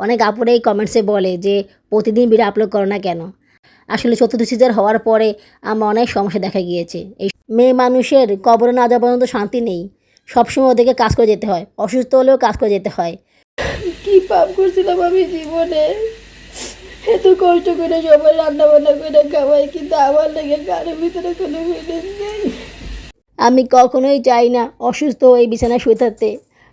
অনেক আপুরা এই কমেন্টসে বলে যে প্রতিদিন ভিডিও আপলোড করো না কেন? আসলে চতুর্থ সিজার হওয়ার পরে আমার অনেক সমস্যা দেখা গিয়েছে। এই মেয়ে মানুষের কবরে না যাওয়া পর্যন্ত শান্তি নেই। সবসময় ওদেরকে কাজ করে যেতে হয়। অসুস্থ হলেও কাজ করে যেতে হয়। কি পাপ করছিলাম আমি জীবনে। এত কষ্ট করে সবাই রান্না বান্না করে খাওয়াই কিন্তু আমার লেগে কারোর ভিতরে কোনো ফিলিংস নেই। আমি কখনোই চাই না অসুস্থ হয়ে বিছানায় শুয়ে থাকতে।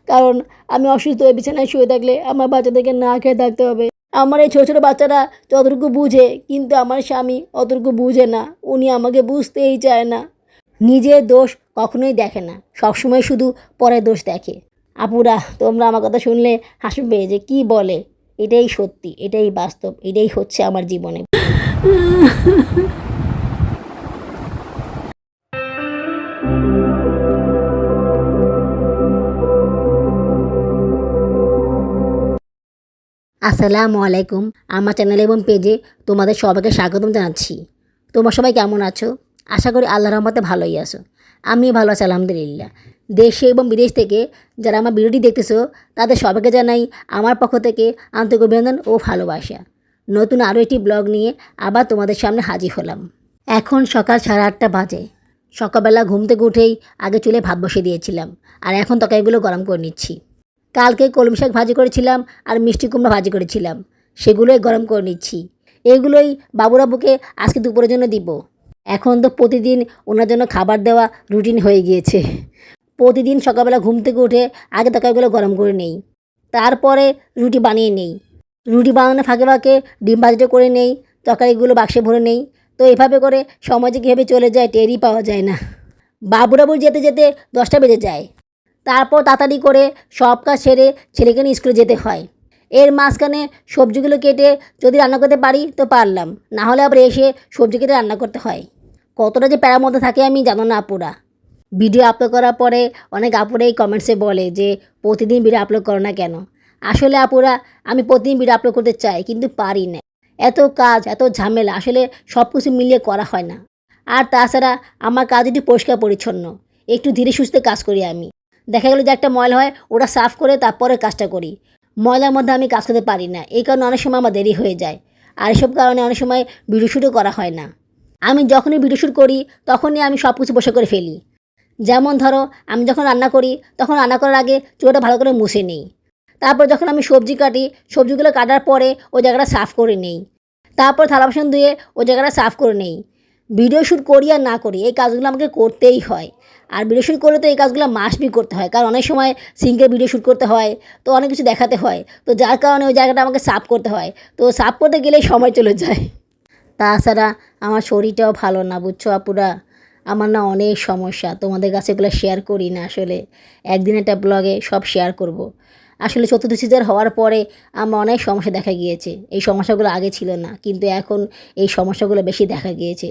কারণ আমি অসুস্থ হয়ে বিছানায় শুয়ে থাকলে আমার বাচ্চাদেরকে না খেয়ে থাকতে হবে। আমার এই ছোটো ছোটো বাচ্চারা যতটুকু বুঝে, কিন্তু আমার স্বামী অতটুকু বুঝে না। উনি আমাকে বুঝতেই চায় না। নিজের দোষ কখনোই দেখে না। সবসময় শুধু পরের দোষ দেখে। আপুরা, তোমরা আমার কথা শুনলে হাসবে যে কি বলে। এটাই সত্যি, এটাই বাস্তব, এটাই হচ্ছে আমার জীবনে। আসসালামু আলাইকুম। আমার চ্যানেল এবং পেজে তোমাদের সবাইকে স্বাগতম জানাচ্ছি। তোমরা সবাই কেমন আছো? আশা করি আল্লাহ রহমতে ভালোই আছো। আমি ভালো আছি, আলহামদুলিল্লাহ। দেশে এবং বিদেশ থেকে যারা আমার ভিডিওটি দেখতেছো, তাদের সবাইকে জানাই আমার পক্ষ থেকে আন্তরিক অভিনন্দন ও ভালোবাসা। নতুন আরও একটি ব্লগ নিয়ে আবার তোমাদের সামনে হাজির হলাম। এখন সকাল সাড়ে আটটা বাজে। সকালবেলা ঘুম থেকে উঠেই আগে চুলে ভাত বসিয়ে দিয়েছিলাম। আর এখন তকাইগুলো গরম করে নিচ্ছি। কালকে কলমি শাক ভাজি করেছিলাম আর মিষ্টি কুমড়া ভাজি করেছিলাম। সেগুলোই গরম করে নিচ্ছি। এগুলোই বাবুরাবুকে আজকে দুপুরের জন্য দিব। এখন তো প্রতিদিন ওনার জন্য খাবার দেওয়া রুটিন হয়ে গিয়েছে। প্রতিদিন সকালবেলা ঘুম থেকে উঠে আগে তরকারিগুলো গরম করে নেই। তারপরে রুটি বানিয়ে নেই। রুটি বানানো ফাঁকে ফাঁকে ডিম ভাজিটা করে নেই, তরকারিগুলো বাক্সে ভরে নেই। তো এভাবে করে সময় যে কীভাবে চলে যায় টেরই পাওয়া যায় না। বাবুরাবুর যেতে যেতে দশটা বেজে যায়। তারপর তাড়াতাড়ি করে সব কাজ সেরে ছেলেকে নিয়ে স্কুলে যেতে হয়। এর মাঝখানে সবজিগুলো কেটে যদি রান্না করতে পারি তো পারলাম, না হলে আবার এসে সবজি কেটে রান্না করতে হয়। কতটা যে প্যারার মধ্যে থাকে আমি জানো না আপুরা ভিডিও আপলোড করার পরে অনেক আপুরা এই কমেন্টসে বলে যে, প্রতিদিন ভিডিও আপলোড করো না কেন? আসলে আপুরা, আমি প্রতিদিন ভিডিও আপলোড করতে চাই, কিন্তু পারি না। এত কাজ, এত ঝামেলা, আসলে সব কিছু মিলিয়ে করা হয় না। আর তাছাড়া আমার কাজ একটু পরিষ্কার পরিচ্ছন্ন একটু ধীরে সুস্থে কাজ করি আমি। দেখা গেলো যে একটা ময়লা হয়, ওটা সাফ করে তারপরে কাজটা করি। ময়লার মধ্যে আমি কাজ করতে পারি না, এই কারণে অনেক সময় আমার দেরি হয়ে যায়। আর এসব কারণে অনেক সময় ভিডিও শ্যুটও করা হয় না। আমি যখনই ভিডিও শ্যুট করি, তখনই আমি সব কিছু বসে করে ফেলি। যেমন ধরো, আমি যখন রান্না করি, তখন রান্না করার আগে চুলোটা ভালো করে মুছে নিই। তারপর যখন আমি সবজি কাটি, সবজিগুলো কাটার পরে ওই জায়গাটা সাফ করে নেই। তারপর থালা বাসন ধুয়ে ওই জায়গাটা সাফ করে নেই। ভিডিও শ্যুট করি আর না করি, এই কাজগুলো আমাকে করতেই হয়। আর ভিডিও শ্যুট করলে তো এই কাজগুলো মাসবি করতে হয়। কারণ অনেক সময় সিঙ্কের ভিডিও শ্যুট করতে হয়, তো অনেক কিছু দেখাতে হয়। তো যার কারণে ওই জায়গাটা আমাকে সাফ করতে হয়। তো সাফ করতে গেলেই সময় চলে যায়। তাছাড়া আমার শরীরটাও ভালো না, বুঝছ আপুরা? আমার না অনেক সমস্যা। তোমাদের কাছে এগুলো শেয়ার করি না আসলে। একদিন একটা ব্লগে সব শেয়ার করব। আসলে চতুর্থ সিজার হওয়ার পরে আমার অনেক সমস্যা দেখা গিয়েছে। এই সমস্যাগুলো আগে ছিল না, কিন্তু এখন এই সমস্যাগুলো বেশি দেখা গিয়েছে।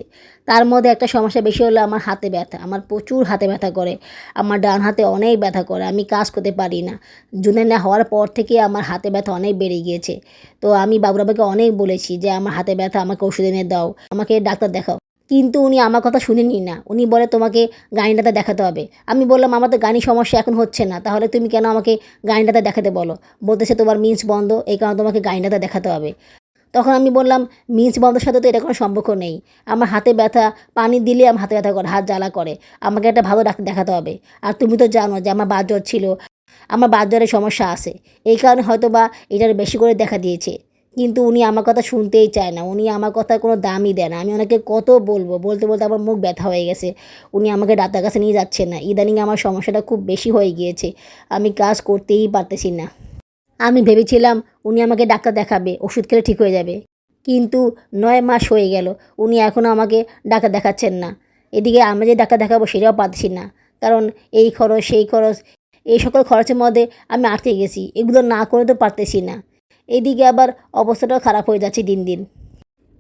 তার মধ্যে একটা সমস্যা বেশি হলো আমার হাতে ব্যথা, আমার প্রচুর হাতে ব্যথা করে, আমার ডান হাতে অনেক ব্যথা করে, আমি কাজ করতে পারি না। জুনে না হওয়ার পর থেকে আমার হাতে ব্যথা অনেক বেড়ে গিয়েছে। তো আমি বাবুরাবাকে অনেক বলেছি যে, আমার হাতে ব্যথা, আমাকে ওষুধ এনে দাও, আমাকে ডাক্তার দেখাও। কিন্তু উনি আমার কথা শুনেনি না। উনি বলে, তোমাকে গাড়িটাতে দেখাতে হবে। আমি বললাম, আমার তো গাড়ি সমস্যা এখন হচ্ছে না। তাহলে তুমি কেন আমাকে গাড়িটাতে দেখাতে বলো? বলতেছে, তোমার মিন্স বন্ধ, এই কারণে তোমাকে গাড়িটাতে দেখাতে হবে। তখন আমি বললাম, মিন্স বন্ধের সাথে তো এটা কোনো সম্পর্ক নেই। আমার হাতে ব্যথা, পানি দিলে আমার হাতে ব্যথা করে, হাত জ্বালা করে। আমাকে একটা ভালো ডাক্তার দেখাতে হবে। আর তুমি তো জানো যে আমার বাত জ্বর ছিল, আমার বাত জ্বরের সমস্যা আছে। এই কারণে হয়তো বা এটার বেশি করে দেখা দিয়েছে। কিন্তু উনি আমার কথা শুনতেই চায় না। উনি আমার কথা কোনো দামই দেয় না। আমি ওনাকে কত বলব? বলতে বলতে আমার মুখ ব্যথা হয়ে গেছে। উনি আমাকে ডাক্তার কাছে নিয়ে যাচ্ছে না। ইদানিং আমার সমস্যাটা খুব বেশি হয়ে গিয়েছে। আমি কাজ করতেই পারতেছি না। আমি ভেবেছিলাম উনি আমাকে ডাক্তার দেখাবে, ওষুধ খেলে ঠিক হয়ে যাবে। কিন্তু নয় মাস হয়ে গেল। উনি এখনও আমাকে ডাক্তার দেখাচ্ছেন না। এদিকে আমরা যে ডাক্তার দেখাবো সেটাও পাচ্ছি না। কারণ এই খরচ, সেই খরচ, এই সকল খরচের মধ্যে আমি আটকে গেছি। এগুলো না করে তো পারতেছি না। এদিকে আবার অবস্থাটাও খারাপ হয়ে যাচ্ছে দিন দিন।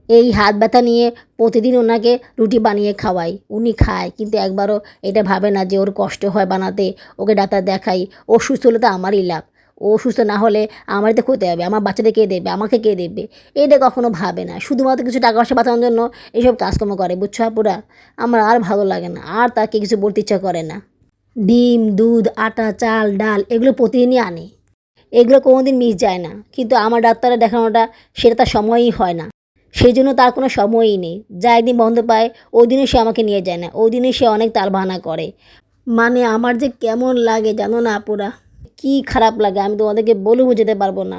এই হাত ব্যথা নিয়ে প্রতিদিন ওনাকে রুটি বানিয়ে খাওয়াই, উনি খায়, কিন্তু একবারও এটা ভাবে না যে ওর কষ্ট হয় বানাতে, ওকে ডাক্তার দেখাই ও সুস্থ হলে তো আমারই লাভ ও সুস্থ না হলে আমারই তো ক্ষতি হবে, আমার বাচ্চাদের কে দেবে, আমাকে কে দেবে, এটা কখনো ভাবে না, শুধুমাত্র কিছু টাকা পয়সা বাঁচানোর জন্য এইসব কাজকর্ম করে, বুঝছ আপুরা? আমার আর ভালো লাগে না, আর তাকে কিছু বলতে ইচ্ছা করে না। ডিম, দুধ, আটা, চাল, ডাল, এগুলো প্রতিদিনই আনে। এগুলো কোনোদিন মিস যায় না। কিন্তু আমার ডাক্তারের দেখানোটা সেটা তার সময়ই হয় না। সেই জন্য তার কোনো সময়ই নেই। যা একদিন বন্ধ পায়, ওই দিনও সে আমাকে নিয়ে যায় না। ওই দিনই সে অনেক তার বাহানা করে। মানে আমার যে কেমন লাগে জানো না আপুরা? কি খারাপ লাগে? আমি তোমাদেরকে বলে বোঝাতে পারব না।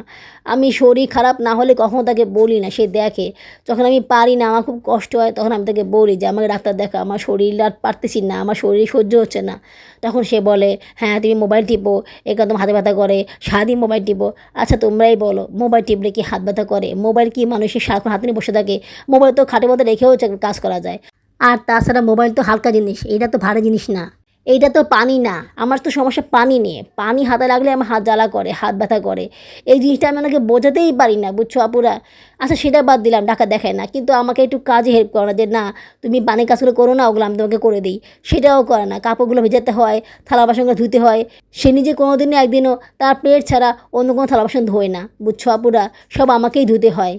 আমি শরীর খারাপ না হলে কখনো তাকে বলি না, সে দেখে। যখন আমি পারি না, আমার খুব কষ্ট হয়, তখন আমি তাকে বলি যে, আমাকে ডাক্তার দেখা আমার শরীর আর পারতেছি না, আমার শরীর সহ্য হচ্ছে না। তখন সে বলে হ্যাঁ তুমি মোবাইল টিপো একদম হাতে ব্যথা করে, সারাদিন মোবাইল টিপো। আচ্ছা তোমরাই বলো, মোবাইল টিপলে কি হাত ব্যথা করে? মোবাইল কি মানুষের সারাক্ষণ হাতে নিয়ে বসে থাকে? মোবাইল তো খাটের মধ্যে রেখেও কাজ করা যায়। আর তাছাড়া মোবাইল তো হালকা জিনিস, এটা তো ভারী জিনিস না। এইটা তো পানি না। আমার তো সমস্যা পানি নিয়ে। পানি হাতে লাগলে আমার হাত জ্বালা করে, হাত ব্যথা করে। এই জিনিসটা আমি ওনাকে বোঝাতেই পারি না, বুঝছ আপুরা? আচ্ছা সেটা বাদ দিলাম ডাকা দেখায় না। কিন্তু আমাকে একটু কাজে হেল্প করো না যে, না, তুমি পানির কাজগুলো করো না, ওগুলো আমি তোমাকে করে দিই। সেটাও করে না। কাপড়গুলো ভেজাতে হয় থালা বাসনগুলো ধুতে হয়। সে নিজে কোনো দিনও একদিনও তার পেট ছাড়া অন্য কোনো থালা বাসন ধোয় না, বুঝছ আপুরা? সব আমাকেই ধুতে হয়।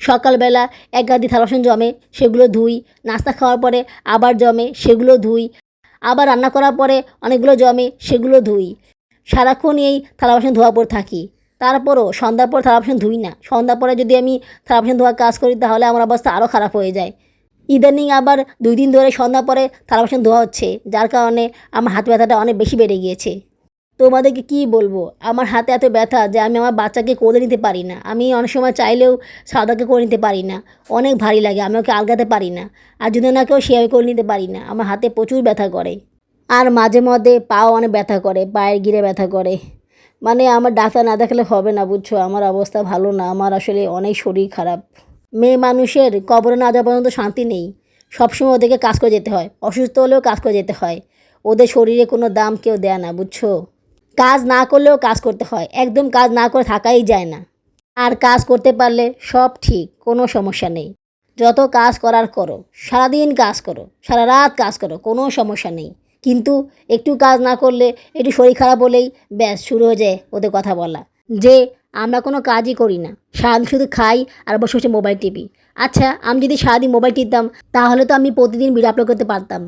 সকালবেলা এক গাদি থালা বাসন জমে, সেগুলো ধুই। নাস্তা খাওয়ার পরে আবার জমে, সেগুলো ধুই। আবার রান্না করার পরে অনেকগুলো জমে সেগুলো ধুই। সারাক্ষণ এই থালা বাসন ধোয়া পর থাকি। তারপরও সন্ধ্যার পর থালা বাসন ধুই না। সন্ধ্যার পরে যদি আমি থালা বাসন ধোয়ার কাজ করি তাহলে আমার অবস্থা আরও খারাপ হয়ে যায়। ইদানিং আবার দুই দিন ধরে সন্ধ্যা পরে থালা বাসন ধোয়া হচ্ছে, যার কারণে আমার হাত ব্যথাটা অনেক বেশি বেড়ে গিয়েছে। তোমাদেরকে কি বলব? আমার হাতে এত ব্যথা যে আমি আমার বাচ্চাকে কোলে নিতে পারি না। আমি অনেক সময় চাইলেও সাদাকে করে নিতে পারি না। অনেক ভারী লাগে, আমি ওকে আলগাতে পারি না। আর যদি না ওনাকেও সেভাবে করে নিতে পারি না। আমার হাতে প্রচুর ব্যথা করে। আর মাঝে মধ্যে পাও অনেক ব্যথা করে, পায়ের গিরে ব্যথা করে। মানে আমার ডাক্তার না দেখালে হবে না, বুঝছ? আমার অবস্থা ভালো না। আমার আসলে অনেক শরীর খারাপ। মেয়ে মানুষের কবরে না যাওয়া পর্যন্ত শান্তি নেই। সবসময় ওদেরকে কাজ করে যেতে হয়। অসুস্থ হলেও কাজ করে যেতে হয়। ওদের শরীরে কোনো দাম কেউ দেয় না, বুঝছ? কাজ না করলেও কাজ করতে হয়। একদম কাজ না করে থাকাই যায় না। আর কাজ করতে পারলে সব ঠিক, কোনো সমস্যা নেই। যত কাজ করার করো, সারাদিন কাজ করো, সারা রাত কাজ করো, কোনো সমস্যা নেই। কিন্তু একটু কাজ না করলে একটু শরীর খারাপ হলেই ব্যাস, শুরু হয়ে যায় ওদের কথা বলা। যে আমরা কোনো কাজই করি না। সারাদিন শুধু খাই আর বসে বসে মোবাইল টিপি আচ্ছা আমি যদি সারাদিন মোবাইল টিপতাম, তাহলে তো আমি প্রতিদিন আপলোড করতে পারতাম।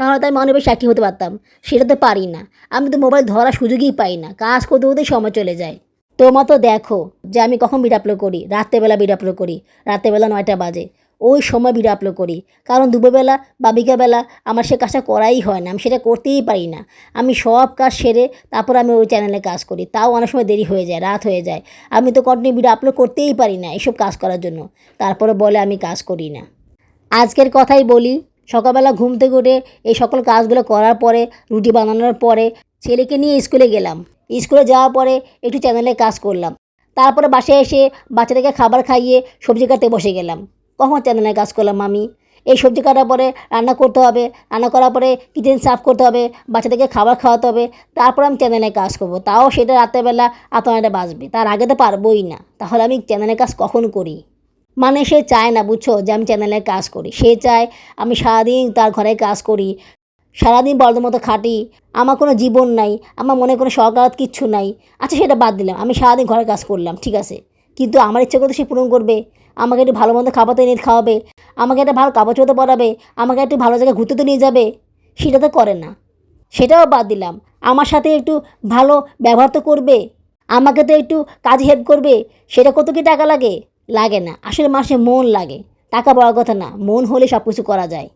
তাহলে তো আমি অনেক বেশি অ্যাক্টিভ হতে পারতাম। সেটা তো পারি না। আমি তো মোবাইল ধরার সুযোগই পাই না। কাজ করতে করতেই সময় চলে যায়। তোমার তো দেখো যে আমি কখন ভিডিও আপলোড করি। রাত্রেবেলা ভিডিও আপলোড করি। রাত্রেবেলা নয়টা বাজে। ওই সময় ভিডিও আপলোড করি। কারণ দুপুরবেলা বা বিকালবেলা আমার সে কাজটা করাই হয় না। আমি সেটা করতেই পারি না। আমি সব কাজ সেরে তারপর আমি ওই চ্যানেলে কাজ করি। তাও অনেক সময় দেরি হয়ে যায়, রাত হয়ে যায়। আমি তো কন্টিনিউ ভিডিও আপলোড করতেই পারি না এসব কাজ করার জন্য। তারপরে বলে আমি কাজ করি না। আজকের কথাই বলি সকালবেলা ঘুম থেকে উঠে এই সকল কাজগুলো করার পরে, রুটি বানানোর পরে ছেলেকে নিয়ে স্কুলে গেলাম। স্কুলে যাওয়ার পরে একটু চ্যানেলে কাজ করলাম। তারপরে বাসায় এসে বাচ্চাদেরকে খাবার খাইয়ে সবজি কাটতে বসে গেলাম। কখন চ্যানেলে কাজ করলাম আমি এই সবজি কাটার পরে রান্না করতে হবে। রান্না করার পরে কিচেন সাফ করতে হবে। বাচ্চাদেরকে খাবার খাওয়াতে হবে। তারপর আমি চ্যানেলে কাজ করব। তাও সেটা রাত্রেবেলা আত বাজবে। তার আগে তো পারবোই না। তাহলে আমি চ্যানেলের কাজ কখন করি? মানে সে চায় না, বুঝছ? যে আমি চ্যানেলে কাজ করি। সে চায় আমি সারাদিন তার ঘরে কাজ করি, সারাদিন বলদের মতো খাটি। আমার কোনো জীবন নাই, আমার মনে কোনো সরকার কিচ্ছু নাই। আচ্ছা সেটা বাদ দিলাম। আমি সারাদিন ঘরে কাজ করলাম, ঠিক আছে? কিন্তু আমার ইচ্ছে করতে সে পূরণ করবে। আমাকে একটু ভালো মন্দ খাবার তো এনে খাওয়াবে। আমাকে একটা ভালো কাপড় চোপড় পরাবে। আমাকে একটু ভালো জায়গায় ঘুরতে তো নিয়ে যাবে। সেটা তো করে না। সেটাও বাদ দিলাম। আমার সাথে একটু ভালো ব্যবহার তো করবে। আমাকে তো একটু কাজ হেল্প করবে। সেটা কত কি টাকা লাগে? লাগে না। আসলে মাসে মন লাগে। টাকা বড় কথা না, মন হলে সব কিছু করা যায়।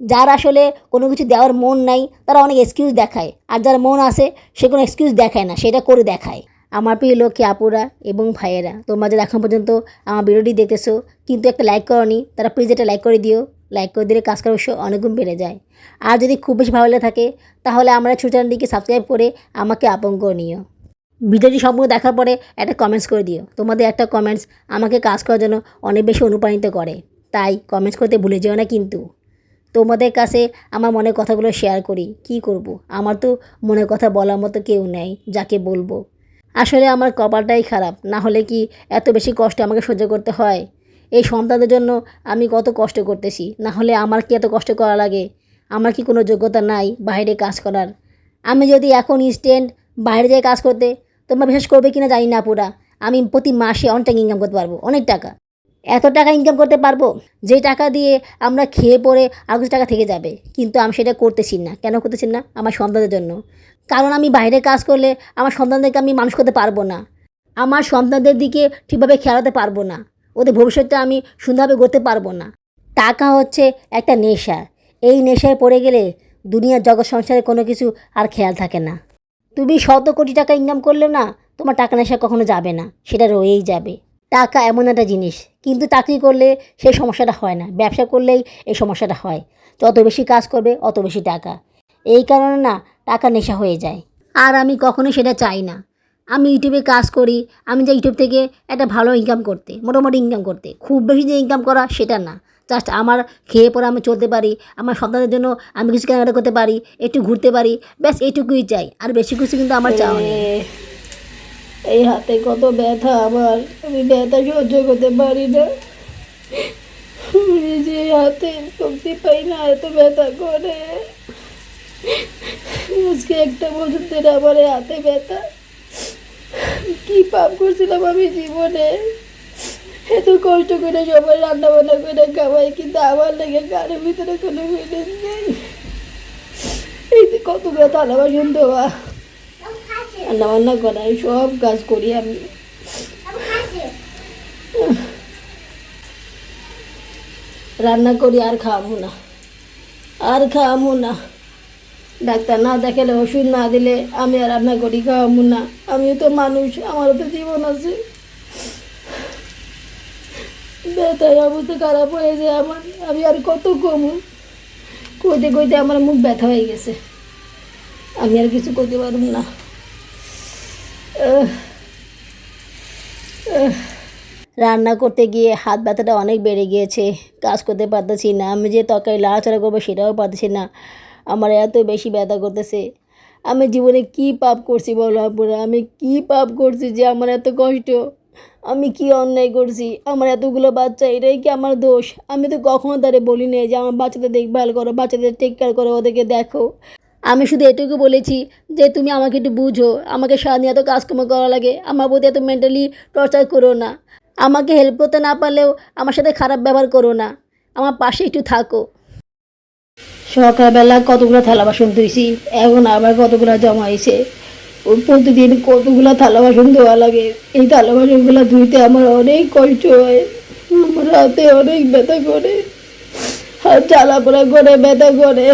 যার আসলে কোনো কিছু দেওয়ার মন নাই, তারা অনেক এক্সকিউজ দেখায়। আর যার মন আছে, সে কোনো এক্সকিউজ দেখায় না, সেটা করে দেখায়। আমার প্রিয় লক্ষ্মী আপুরা এবং ভাইয়েরা তোমরা যারা এখন পর্যন্ত আমার ভিডিওটি দেখেছ কিন্তু একটা লাইক করনি, তারা প্লিজ এটা লাইক করে দিও। লাইক করে দিলে কাজ করার অনেকগুণ বেড়ে যায়। আর যদি খুব বেশি ভালো লেগে থাকে, তাহলে আমরা ছোটো চ্যানেলটিকে সাবস্ক্রাইব করে আমাকে আপন করে নিও। ভিডিওটি সম্পূর্ণ দেখার পরে একটা কমেন্টস করে দিও। তোমাদের একটা কমেন্টস আমাকে কাজ করার জন্য অনেক বেশি অনুপ্রাণিত করে। তাই কমেন্টস করতে ভুলে যেও না কিন্তু। তোমাদের কাছে আমার মনের কথাগুলো শেয়ার করি। কি করব। আমার তো মনের কথা বলার মতো কেউ নেই, যাকে বলব। আসলে আমার কপালটাই খারাপ। না হলে কি এত বেশি কষ্ট আমাকে সহ্য করতে হয়? এই সন্তানদের জন্য আমি কত কষ্ট করতেছি। না হলে আমার কি এত কষ্ট করা লাগে? আমার কি কোনো যোগ্যতা নাই বাইরে কাজ করার? আমি যদি এখন ইনস্ট্যান্ট বাইরে যেয়ে কাজ করতে তোমরা বিশ্বাস করবে কিনা জানি না পুরা আমি প্রতি মাসে অনেক টাকা ইনকাম করতে পারব, অনেক টাকা। এত টাকা ইনকাম করতে পারব, যে টাকা দিয়ে আমরা খেয়ে পরে কিছু টাকা থেকে যাবে। কিন্তু আমি সেটা করতেছি না। কেন করতেছি না? আমার সন্তানদের জন্য। কারণ আমি বাইরে কাজ করলে আমার সন্তানদেরকে আমি মানুষ করতে পারব না। আমার সন্তানদের দিকে ঠিকভাবে খেলাতে পারব না। ওদের ভবিষ্যৎটা আমি সুন্দরভাবে গড়তে পারব না। টাকা হচ্ছে একটা নেশা। এই নেশায় পড়ে গেলে দুনিয়ার জগৎ, সংসারে কোনো কিছু আর খেয়াল থাকে না। তুমি শত কোটি টাকা ইনকাম করলেও না, তোমার টাকা নেশা কখনো যাবে না, সেটা রয়েই যাবে। টাকা এমন একটা জিনিস, কিন্তু চাকরি করলে সেই সমস্যাটা হয় না, ব্যবসা করলেই এই সমস্যাটা হয়। যত বেশি কাজ করবে, অত বেশি টাকা। এই কারণে না, টাকা নেশা হয়ে যায়। আর আমি কখনো সেটা চাই না। আমি ইউটিউবে কাজ করি, আমি যে ইউটিউব থেকে একটা ভালো ইনকাম করতে, মোটামুটি ইনকাম করতে, খুব বেশি যে ইনকাম করা সেটা না। জাস্ট আমার খেয়ে পরে আমি চলতে পারি, আমার সন্তানের জন্য আমি কিছু কেনাকাটা করতে পারি, একটু ঘুরতে পারি, ব্যাস এইটুকুই চাই। আর বেশি কিছু কিন্তু আমার চাওয়া নেই। এই হাতে কত ব্যথা আমার, আমি ব্যথা সহ্য করতে পারি না। যে হাতে শক্তি পাই না, এত ব্যথা করে। আজকে একটা বছর আমার হাতে ব্যথা। কি পাপ করছিলাম আমি জীবনে। এত কষ্ট করে সবাই রান্না বান্না করে খাওয়াই কিন্তু আমার লেগে কারের ভিতরে কোনো ফিলিংস নেই। এই যে কতগুলো থালা বাসন দেওয়া। রান্না বান্না করা সব কাজ করি আমি। রান্না করি, আর খাওয়াবো না। আর খাওয়াবো না। ডাক্তার না দেখালে, ওষুধ না দিলে আমি আর রান্না করি, খাওয়াবো না। আমিও তো মানুষ, আমারও তো জীবন আছে। ব্যথায় অবস্থা খারাপ হয়ে যায়, আমার আমি আর কত কমু কইতে কইতে আমার মুখ ব্যথা হয়ে গেছে। আমি আর কিছু করতে পারব না। রান্না করতে গিয়ে হাত ব্যথাটা অনেক বেড়ে গিয়েছে, কাজ করতে পারতেছি না, আমি যে তরকারি লাড়াচাড়া করব সেটাও পারতেছি না, আমার এত বেশি ব্যথা করতেছে। আমি জীবনে কি পাপ করছি বলো আপুরা আমি কি পাপ করছি যে আমার এত কষ্ট? আমি কি অন্যায় করছি? আমার এতগুলো বাচ্চা, এটাই কি আমার দোষ? আমি তো কখনো তারে বলি নাই যে আমার বাচ্চাদের দেখভাল করো, বাচ্চাদের টেক কেয়ার করো, ওদেরকে দেখো। আমি শুধু এটুকু বলেছি যে তুমি আমাকে একটু বুঝো, আমাকে সারাদিন এত কাজকর্ম করা লাগে, আমার প্রতি এত মেন্টালি টর্চার করো না। আমাকে হেল্প করতে না পারলেও আমার সাথে খারাপ ব্যবহার করো না। আমার পাশে একটু থাকো। সকালবেলা কতগুলো থালা বাসন ধুইছি, এখন আবার কতগুলো জমা ওই প্রতিদিন কতগুলো থালা বাসন ধোয়া লাগে। এই থালা বাসনগুলো ধুইতে আমার অনেক কষ্ট হয়। আমার হাতে অনেক ব্যথা করে। হাত জ্বালা পোড়া করে, ব্যথা করে।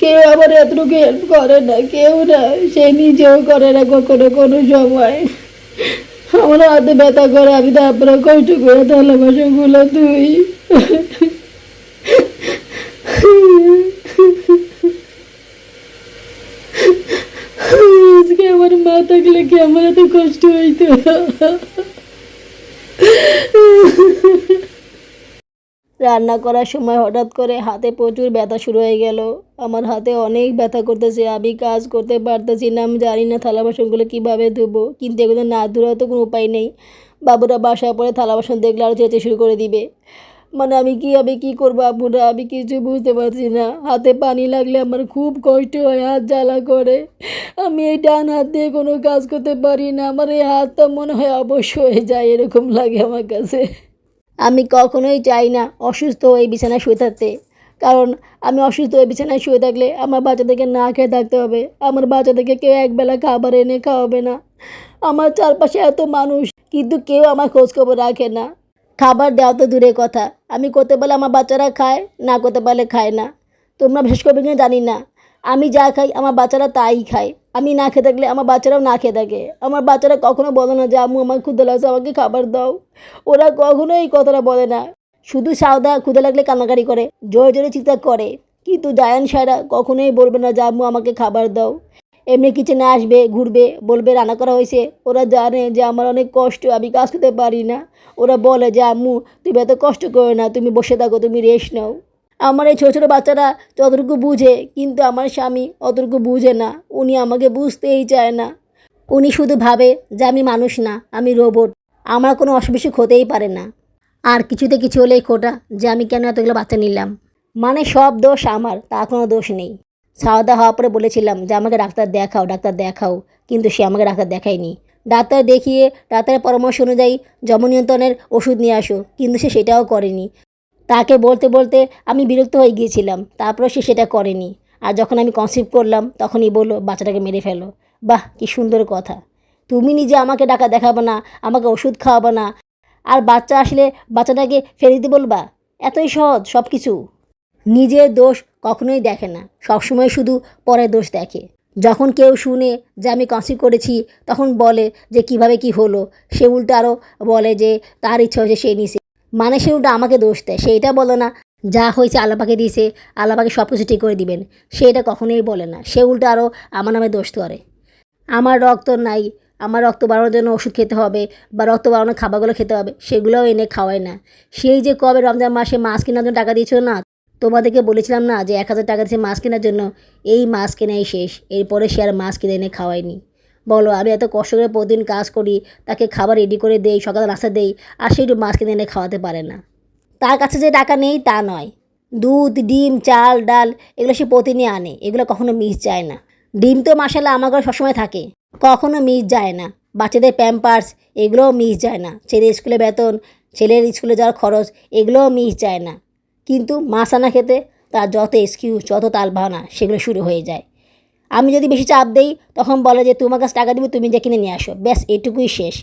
কেউ আমার এতটুকু হেল্প করে না, কেউ না। সে নিজেও করে না কখনো কোনো সময়। আমার হাতে ব্যথা করে, আমি তারপরে কষ্ট করে থালা বাসনগুলো ধুই আজকে আমার মা থাকলে কি আমার এত কষ্ট হইতো? রান্না করার সময় হঠাৎ করে হাতে প্রচুর ব্যথা শুরু হয়ে গেল। আমার হাতে অনেক ব্যথা করতেছে, আমি কাজ করতে পারতেছি না, আমি জানি না থালা বাসনগুলো কীভাবে ধুবো, কিন্তু এগুলো না ধুলেও তো কোনো উপায় নেই। বাবুরা বাসায় পরে থালা বাসন দেখলে আরও চেঁচে শুরু করে দিবে। মানে আমি কীভাবে কী করব আপুরা আমি কিছু বুঝতে পারছি না। হাতে পানি লাগলে আমার খুব কষ্ট হয়, হাত জ্বালা করে। আমি এই ডান হাত দিয়ে কোনো কাজ করতে পারি না। আমার এই হাতটা মনে হয় অবশ্য হয়ে যায়, এরকম লাগে আমার কাছে। আমি কখনোই চাই না অসুস্থ হয়ে বিছানায় শুয়ে থাকতে। কারণ আমি অসুস্থ হয়ে বিছানায় শুয়ে থাকলে আমার বাচ্চাদেরকে না খেয়ে থাকতে হবে। আমার বাচ্চাদেরকে কেউ একবেলা খাবার এনে খাওয়াবে না। আমার চারপাশে এত মানুষ, কিন্তু কেউ আমার খোঁজখবর রাখে না। খাবার দেওয়া তো দূরের কথা। আমি করতে পারলে আমার বাচ্চারা খায়, না করতে পারলে খায় না। তোমরা বিশেষ করবে কিনা জানি না। আমি যা খাই, আমার বাচ্চারা তাই খায়। আমি না খেয়ে থাকলে আমার বাচ্চারাও না খেয়ে থাকে। আমার বাচ্চারা কখনো বলে না যে, আম্মু, আমার ক্ষুদে লাগছে, আমাকে খাবার দাও। ওরা কখনো এই কথাটা বলে না। শুধু সাউদা ক্ষুদে লাগলে কান্নাকারি করে, জোরে জোরে চিৎকার করে। কিন্তু জায়ান সায়রা কখনোই বলবে না যে, আম্মু, আমাকে খাবার দাও। এমনি কিচেনে আসবে, ঘুরবে, বলবে রান্না করা হয়েছে। ওরা জানে যে আমার অনেক কষ্ট, আমি কাজ করতে পারি না। ওরা বলে যে, আম্মু, তুমি এত কষ্ট করো না, তুমি বসে থাকো, তুমি রেস্ট নাও। আমার এই ছোটো ছোটো বাচ্চারা যতটুকু বুঝে, কিন্তু আমার স্বামী অতটুকু বুঝে না। উনি আমাকে বুঝতেই চায় না। উনি শুধু ভাবে যে, আমি মানুষ না, আমি রোবট। আমার কোনো অসুখ বিসুখ হতেই পারে না। আর কিছুতে কিছু হলেই খোটা যে, আমি কেন এতগুলো বাচ্চা নিলাম? মানে সব দোষ আমার তা কোনো দোষ নেই। সাওদা হওয়ার পরে বলেছিলাম যে, আমাকে ডাক্তার দেখাও ডাক্তার দেখাও। কিন্তু সে আমাকে ডাক্তার দেখায়নি। ডাক্তার দেখিয়ে ডাক্তারের পরামর্শ অনুযায়ী জম নিয়ন্ত্রণের ওষুধ নিয়ে আসো। কিন্তু সে সেটাও করেনি। তাকে বলতে বলতে আমি বিরক্ত হয়ে গিয়েছিলাম। তারপরে সে সেটা করেনি। আর যখন আমি কনসিভ করলাম, তখনই বলল, বাচ্চাটাকে মেরে ফেলো। বাহ, কি সুন্দর কথা। তুমি নিজে আমাকে টাকা দেখাবে না, আমাকে ওষুধ খাওয়াবে না। আর বাচ্চা আসলে বাচ্চাটাকে ফেলে দিতে বলবা? এতই সহজ সব কিছু নিজের দোষ কখনোই দেখে না, সবসময় শুধু পরের দোষ দেখে। যখন কেউ শুনে যে আমি কনসিভ করেছি, তখন বলে যে কীভাবে কি হলো, সে উল্টো আরও বলে যে তার ইচ্ছা হয়েছে সে নিছে। মানে সে উল্টো আমাকে দোষ দেয় সে এটা বলে না, যা হয়েছে আল্লাপাকে দিয়েছে, আল্লাপাকে সব কিছু ঠিক করে দিবেন সে এটা কখনোই বলে না, সে উল্টো আরও আমার নামে দোষ করে আমার রক্ত নাই, আমার রক্ত বাড়ানোর জন্য ওষুধ খেতে হবে বা রক্ত বাড়ানোর খাবারগুলো খেতে হবে, সেগুলোও এনে খাওয়ায় না। সেই যে কবে রমজান মাসে মাছ কেনার জন্য টাকা দিয়েছিল না তোমাদেরকে বলেছিলাম না যে এক হাজার টাকা দিয়েছে মাছ কেনার জন্য? এই মাছ কেনাই শেষ। এরপরে সে আর মাছ কিনে এনে খাওয়ায়নি। বলো, আমি এত কষ্ট করে প্রতিদিন কাজ করি, তাকে খাবার রেডি করে দেই, সকালে নাস্তা দেই, আর সে একটু মাছ কিনে এনে খাওয়াতে পারে না। তার কাছে যে টাকা নেই, তা নয়। দুধ, ডিম, চাল, ডাল, এগুলো সে প্রতিদিনই আনে। এগুলো কখনো মিস যায় না। ডিম তো মাসাল্লাহ আমার ঘরে সবসময় থাকে। কখনো মিস যায় না। বাচ্চাদের প্যাম্পার্স এগুলোও মিস যায় না। ছেলে স্কুলে বেতন, ছেলের স্কুলে যাওয়ার খরচ, এগুলোও মিস যায় না। কিন্তু মাছ আনা খেতে তার যত এক্সকিউজ যত তাল বাহানা সেগুলো শুরু হয়ে যায়। আমি যদি বেশি চাপ দেই, তখন বলে যে, তোমার কাছে টাকা দিবে, তুমি যে কিনে নিয়ে আসো। ব্যাস, এটুকুই শেষ।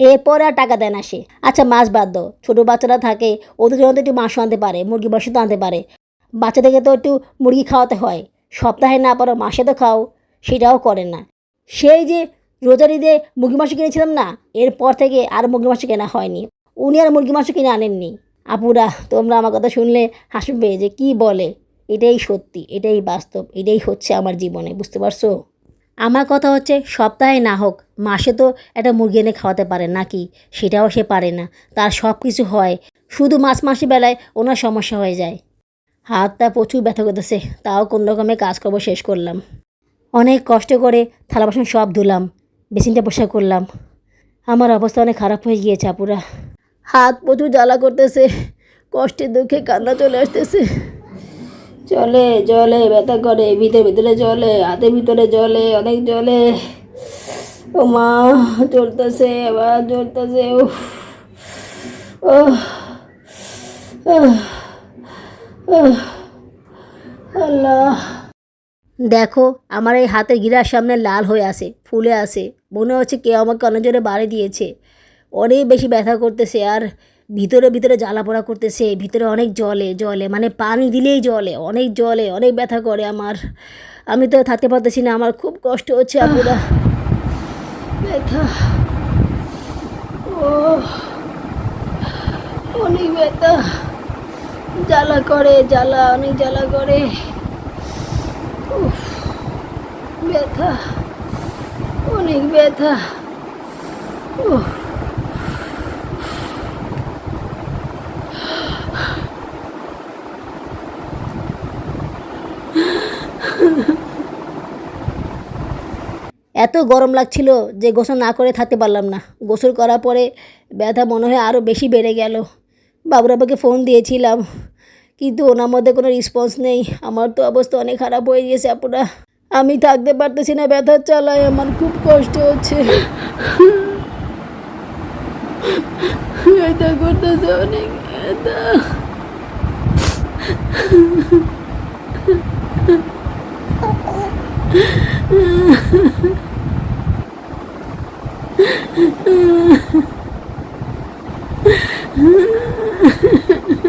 এরপরে আর টাকা দেয় না সে। আচ্ছা মাছ বাদ দাও। ছোটো বাচ্চারা থাকে, ওদের জন্য তো একটু মাংস আনতে পারে, মুরগি বসে তো আনতে পারে। বাচ্চাদেরকে তো একটু মুরগি খাওয়াতে হয়। সপ্তাহে না পারো, মাসে তো খাও। সেটাও করে না। সেই যে রোজার ঈদে মুরগি মাংস কিনেছিলাম না, এরপর থেকে আর মুরগি মাংস কেনা হয়নি। উনি আর মুরগি মাংস কিনে আনেননি। আপুরা, তোমরা আমার কথা শুনলে হাসবে যে কি বলে। এটাই সত্যি, এটাই বাস্তব, এটাই হচ্ছে আমার জীবনে, বুঝতে পারছ? আমার কথা হচ্ছে সপ্তাহে না হোক, মাসে তো একটা মুরগি এনে খাওয়াতে পারে, নাকি? সেটাও সে পারে না। তার সব কিছু হয়, শুধু মাস মাসি বেলায় ওনার সমস্যা হয়ে যায়। হাতটা প্রচুর ব্যথা করতেছে, তাও কোন রকমে কাজ করব শেষ করলাম। অনেক কষ্ট করে থালা বাসন সব ধুলাম, বেসিনটা পরিষ্কার করলাম। আমার অবস্থা অনেক খারাপ হয়ে গিয়েছে, আপুরা। হাত প্রচুর জ্বালা করতেছে, কষ্টে দুঃখে কান্না চলে আসতেছে। চলে, জলে, ব্যথা করে, ভিতরে ভিতরে জলে হাতের ভিতরে জলে, অনেক জলে। ও মা চলতেছে আবার চলতেছে ও আল্লাহ। দেখো, আমার এই হাতের গিরার সামনে লাল হয়ে আসে ফুলে আসে মনে হচ্ছে কেউ আমাকে অনেক জোরে বাড়ি দিয়েছে। অনেক বেশি ব্যথা করতেছে আর ভিতরে ভিতরে জ্বালা পোড়া করতেছে, ভিতরে অনেক জলে জলে মানে পানি দিলেই জলে, অনেক জলে, অনেক ব্যথা করে আমার। আমি তো থাকতে পারতেছি না, আমার খুব কষ্ট হচ্ছে আপুরা। ব্যথা। ও অনেক ব্যথা। জ্বালা করে, জ্বালা, অনেক জ্বালা করে। ব্যথা, অনেক ব্যথা। উফ। এত গরম লাগছিল যে গোসল না করে থাকতে পারলাম না। গোসল করার পরে ব্যথা মনে হয় আরও বেশি বেড়ে গেল। বাবুরাবাকে ফোন দিয়েছিলাম, কিন্তু ওনার মধ্যে কোনো রেসপন্স নেই। আমার তো অবস্থা অনেক খারাপ হয়ে গেছে আপুরা। আমি থাকতে পারতেছি না ব্যথার চালায়, আমার খুব কষ্ট হচ্ছে। অনেক, ব্যথা। Mm-hmm.